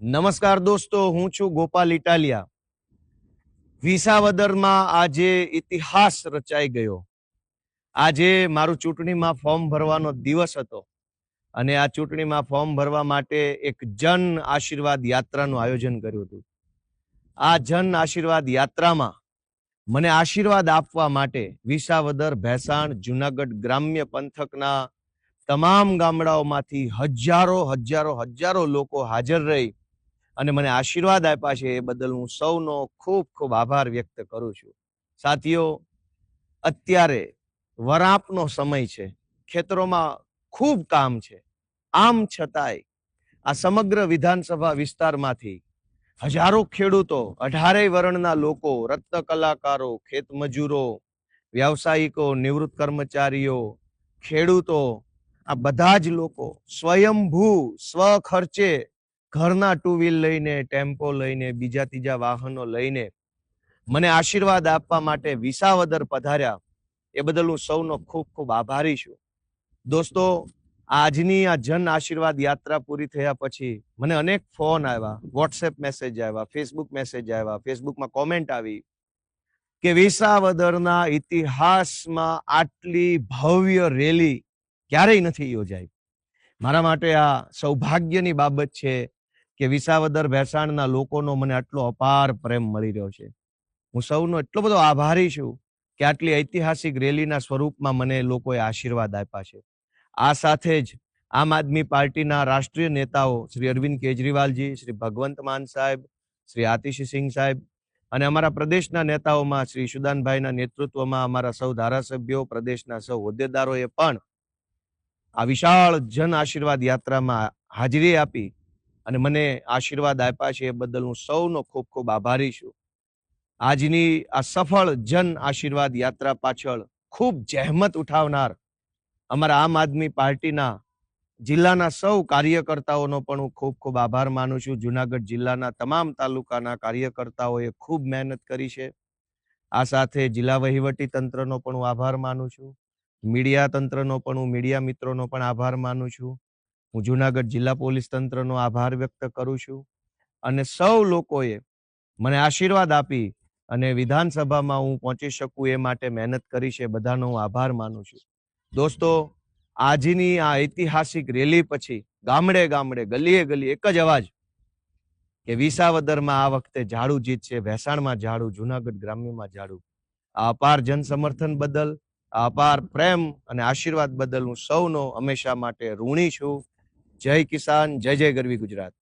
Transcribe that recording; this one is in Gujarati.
નમસ્કાર દોસ્તો, હું છું ગોપાલ ઇટાલિયા. વિસાવદરમાં આજે ઇતિહાસ રચાઈ ગયો. આજે મારું ચૂંટણીમાં ફોર્મ ભરવાનો દિવસ હતો અને આ ચૂંટણીમાં ફોર્મ ભરવા માટે એક જન આશીર્વાદ યાત્રાનું આયોજન કર્યું હતું. આ જન આશીર્વાદ યાત્રામાં મને આશીર્વાદ આપવા માટે વિસાવદર, ભેસાણ, જુનાગઢ ગ્રામ્ય પંથકના તમામ ગામડાઓમાંથી હજારો હજારો હજારો લોકો હાજર રહી અને મને આશીર્વાદ આપ્યા છે એ બદલ હું સૌનો ખૂબ ખૂબ આભાર વ્યક્ત કરું છું. સાથીઓ, અત્યારે વરાપનો સમય છે. ખેતરોમાં ખૂબ કામ છે. આમ છતાંય આ સમગ્ર વિધાનસભા વિસ્તારમાંથી હજારો ખેડૂતો, અઢારેય વર્ણના લોકો, રત્ન કલાકારો, ખેત મજૂરો, વ્યાવસાયિકો, નિવૃત્ત કર્મચારીઓ, ખેડૂતો, આ બધા જ લોકો સ્વયંભૂ સ્વ ખર્ચે ઘરના ટુ વ્હીલ લઈને, ટેમ્પો લઈને, બીજા ત્રીજા વાહનો લઈને મને આશીર્વાદ આપવા માટે વિસાવદર પધાર્યા. એ બદલ હું સૌનો ખૂબ ખૂબ આભારી છું. દોસ્તો, આજની આ જન આશીર્વાદ યાત્રા પૂરી થયા પછી મને અનેક ફોન આવ્યા. વોટ્સએપ મેસેજ આવ્યા ફેસબુક મેસેજ આવ્યા ફેસબુકમાં કોમેન્ટ આવી કે વિસાવદરના ઇતિહાસમાં આટલી ભવ્ય રેલી ક્યારેય નથી યોજાઈ. મારા માટે આ સૌભાગ્યની બાબત છે કે વિસાવદર ભેસાણના લોકોનો મને આટલો અપાર પ્રેમ મળી રહ્યો છે. હું સૌનો એટલો બધો આભારી છું કે આટલી ઐતિહાસિક રેલીના સ્વરૂપમાં મને લોકોએ આશીર્વાદ આપ્યા છે. આ સાથે જ આમ આદમી પાર્ટીના રાષ્ટ્રીય નેતાઓ શ્રી અરવિંદ કેજરીવાલજી, શ્રી ભગવંત માન સાહેબ, શ્રી આતિશસિંહ સાહેબ અને અમારા પ્રદેશના નેતાઓમાં શ્રી સુદાનભાઈના નેતૃત્વમાં અમારા સૌ ધારાસભ્યો, પ્રદેશના સૌ હોદ્દેદારોએ પણ આ વિશાળ જન આશીર્વાદ યાત્રામાં હાજરી આપી અને મને આશીર્વાદ આપ્યા છે એ બદલ હું સૌનો ખૂબ ખૂબ આભારી છું. આજની આ સફળ જન આશીર્વાદ યાત્રા પાછળ ખૂબ જહેમત ઉઠાવનાર અમારા આમ આદમી પાર્ટીના જિલ્લાના સૌ કાર્યકર્તાઓનો પણ હું ખૂબ ખૂબ આભાર માનું છું. જુનાગઢ જિલ્લાના તમામ તાલુકાના કાર્યકર્તાઓએ ખૂબ મહેનત કરી છે. આ સાથે જિલ્લા વહીવટી તંત્રનો પણ હું આભાર માનું છું. મીડિયા તંત્રનો પણ હું, મીડિયા મિત્રોનો પણ આભાર માનું છું. હું જુનાગઢ જિલ્લા પોલીસ તંત્રનો આભાર વ્યક્ત કરું છું અને સૌ લોકોએ મને આશીર્વાદ આપી અને વિધાનસભામાં હું પહોંચી શકું એ માટે મહેનત કરી છે, બધાનો હું આભાર માનું છું. દોસ્તો, આજની આ ઐતિહાસિક રેલી પછી ગામડે ગામડે, ગલીએ ગલી એક જ અવાજ કે વિસાવદરમાં આ વખતે ઝાડુ જીતશે ભેસાણમાં ઝાડુ, જુનાગઢ ગ્રામ્યમાં ઝાડુ. આ અપાર જન સમર્થન બદલ અપાર પ્રેમ અને આશીર્વાદ બદલ હું સૌનો હંમેશા માટે ઋણી છું. જય કિસાન જય જય ગરવી ગુજરાત.